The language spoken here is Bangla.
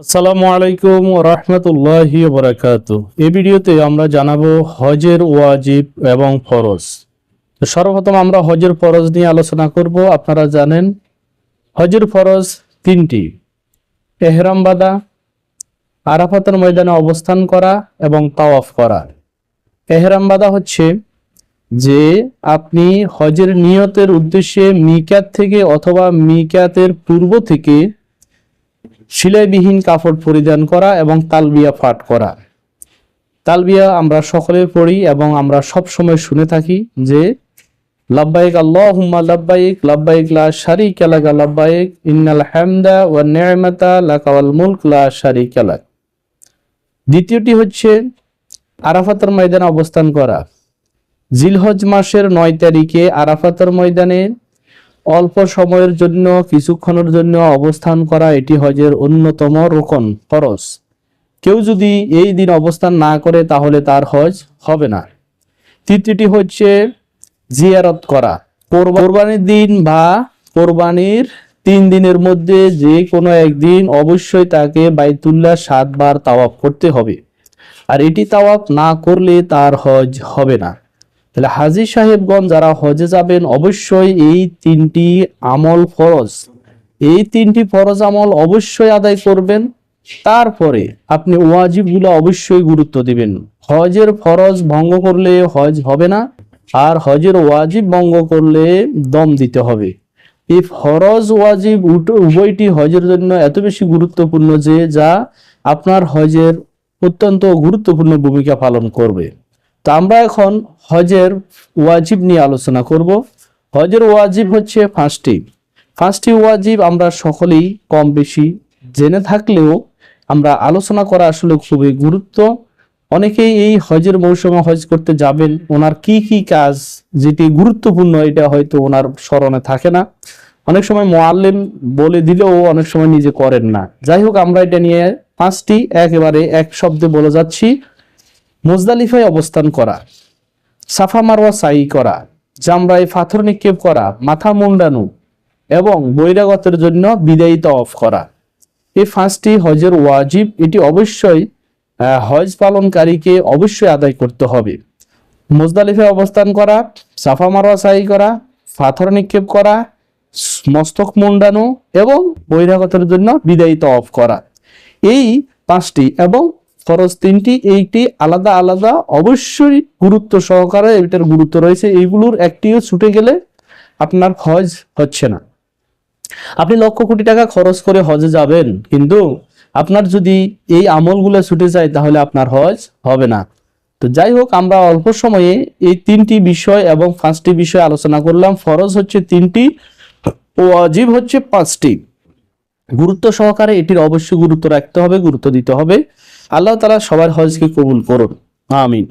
আসসালামু আলাইকুম রহমতুল্লাহি বরাকাত এই ভিডিওতে আমরা জানাব হজের ওয়াজিব এবং ফরজ। তো সর্বপ্রথম আমরা হজের ফরজ নিয়ে আলোচনা করব। আপনারা জানেন, হজের ফরজ তিনটি। এহরাম বাদা আরাফাতের ময়দানে অবস্থান করা এবং তাওয়াফ করা। এহরাম বাদা হচ্ছে যে আপনি হজের নিয়তের উদ্দেশ্যে মিকাত থেকে অথবা মিকাতের পূর্ব থেকে সিলাইবিহীন কাপড় পরিধান করা এবং তালবিয়া পাঠ করা। তালবিয়া আমরা সকলে পড়ি এবং আমরা সব সময় শুনে থাকি যে, লাব্বাইক আল্লাহুম্মা লাব্বাইক লাব্বাইক লা শারিকা লাকা, লাব্বাইক ইন্নাল হামদা ওয়া নি'মাতা লাকা ওয়াল মুলক, লা শারিকা লাক। দ্বিতীয়টি হচ্ছে, আরাফাতের ময়দানে অবস্থান করা। জিলহজ মাসের নয় তারিখে আরাফাতের ময়দানে অল্প সময়ের জন্য, কিছুক্ষণের জন্য অবস্থান করা এটি হজের অন্যতম রোকন, ফরজ। কেউ যদি এই দিন অবস্থান না করে, তাহলে তার হজ হবে না। তৃতীয়টি হচ্ছে জিয়ারত করা। কোরবা- কোরবানির দিন বা কোরবানির তিন দিনের মধ্যে যে কোনো একদিন অবশ্যই তাকে বাইতুল্লাহ সাতবার তাওয়াফ করতে হবে। আর এটি তাওয়াফ না করলে তার হজ হবে না। তাহলে হাজি সাহেবগণ যারা হজে যাবেন, অবশ্যই এই তিনটি আমল ফরজ। এই তিনটি ফরজ আমল অবশ্যই আদায় করবেন। তারপরে আপনি ওয়াজিবগুলো অবশ্যই গুরুত্ব দিবেন। হজের ফরজ ভঙ্গ করলে হজ হবে না, আর হজের ওয়াজিব ভঙ্গ করলে দম দিতে হবে। এই ফরজ, ওয়াজিব উভয়টি হজের জন্য এত বেশি গুরুত্বপূর্ণ যে যা আপনার হজের অত্যন্ত গুরুত্বপূর্ণ ভূমিকা পালন করবে। তো আমরা এখন হজের ওয়াজিব নিয়ে আলোচনা করব। হজের ওয়াজিব হচ্ছে পাঁচটি। পাঁচটি ওয়াজিব আমরা সকলেই কম বেশি জেনে থাকলেও আমরা আলোচনা করা আসলে খুবই গুরুত্ব। অনেকেই এই হজের মৌসুমে হজ করতে যাবেন, ওনার কি কি কাজ যেটি গুরুত্বপূর্ণ এটা হয়তো ওনার স্মরণে থাকে না। অনেক সময় মোয়াল্লেম বলে দিলেও অনেক সময় নিজে করেন না। যাই হোক, আমরা এটা নিয়ে পাঁচটি একেবারে এক শব্দে বলে যাচ্ছি। মুজদালিফায় অবস্থান করা, সাফা মারওয়া সাই করা, জামরায় পাথর নিক্ষেপ করা, মাথা মুন্ডানো এবং বৈরাগতের জন্য বিদায়ী অফ করা। এই পাঁচটি হজের ওয়াজিব, এটি অবশ্যই হজ পালনকারীকে অবশ্যই আদায় করতে হবে। মুজদালিফে অবস্থান করা, সাফা মারওয়া সাই করা পাথর নিক্ষেপ করা, মস্তক মুন্ডানো এবং বৈরাগতের জন্য বিদায়ী অফ করা। এই পাঁচটি এবং ফরজ তিনটি, এইটি আলাদা আলাদা, অবশ্যই গুরুত্ব সহকারে এটার গুরুত্ব রয়েছে। এইগুলোর একটিও ছুটে গেলে আপনার হজ হচ্ছে না। আপনি লক্ষ কোটি টাকা খরচ করে হজে যাবেন, কিন্তু আপনার যদি এই আমলগুলো ছুটে যায়, তাহলে আপনার হজ হবে না। তো যাই হোক, আমরা অল্প সময়ে এই তিনটি বিষয় এবং পাঁচটি বিষয় আলোচনা করলাম। ফরজ হচ্ছে তিনটি ও অজীব হচ্ছে পাঁচটি। গুরুত্ব সহকারে এটির অবশ্যই গুরুত্ব রাখতে হবে, গুরুত্ব দিতে হবে। আল্লাহ তালা সবার হজকে কবুল করুন। আমিন।